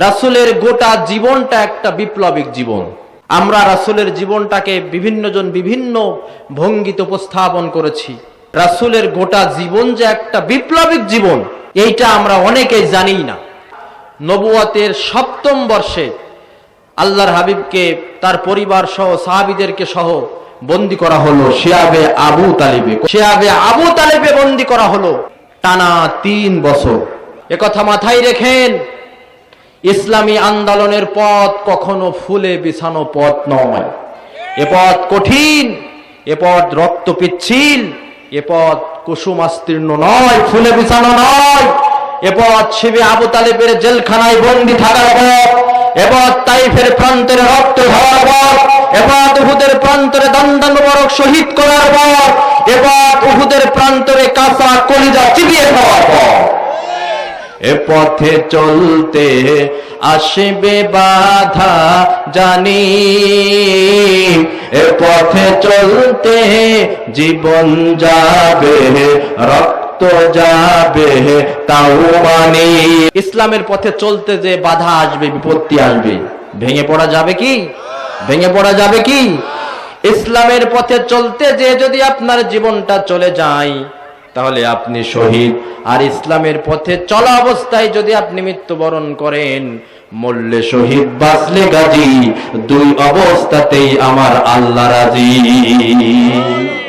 রাসূলের গোটা জীবনটা একটা বিপ্লবিক জীবন। আমরা রাসূলের জীবনটাকে বিভিন্ন জন বিভিন্ন ভঙ্গিতে উপস্থাপন করেছি। রাসুলের গোটা জীবন যে একটা বিপ্লবিক জীবন, এইটা আমরা অনেকেই জানি না। নবুয়াতের সপ্তম বর্ষে আল্লাহর হাবিবকে, তার পরিবার সহ সাহাবিদেরকে সহ বন্দি করা হলো শিয়াবে আবু তালিবে। শিয়াবে আবু তালিবে বন্দি করা হলো টানা তিন বছর। একথা মাথায় রেখেন ইসলামী আন্দোলনের পথ কখনো ফুলে বিছানো পথ নয়। এ পথ কঠিন, এ পথ রক্ত পিচ্ছিল এ পথ কুসুমাস্তীর্ণ নয়, ফুলে বিছানো নয়। এ পথ শিবে আবু তালেবের জেলখানায় বন্দি থাকার পথ। এ পথ তাইফের প্রান্তরে রক্ত ঝরার পথ। এ পথ উহুদের প্রান্তরে দণ্ডানুবরক শহীদ করার পথ। এ পথ উহুদের প্রান্তরে কাঁচা কলিজা চিবিয়ে খাওয়ার পথ। এ পথে চলতে আসবে বাধা জানি। এ পথে চলতে জীবন যাবে, রক্ত যাবে, তাও মানি। ইসলামের পথে চলতে যে বাধা আসবে, বিপত্তি আসবে, ভেঙে পড়া যাবে কি? ভেঙে পড়া যাবে কি? ইসলামের পথে চলতে যে যদি আপনার জীবনটা চলে যায় তাহলে আপনি শহীদ। আর ইসলামের পথে চলা অবস্থায় যদি আপনি মৃত্যুবরণ করেন মল্লে শহীদ বাসলে গাজী। দুই অবস্থাতেই আমার আল্লাহ রাজি।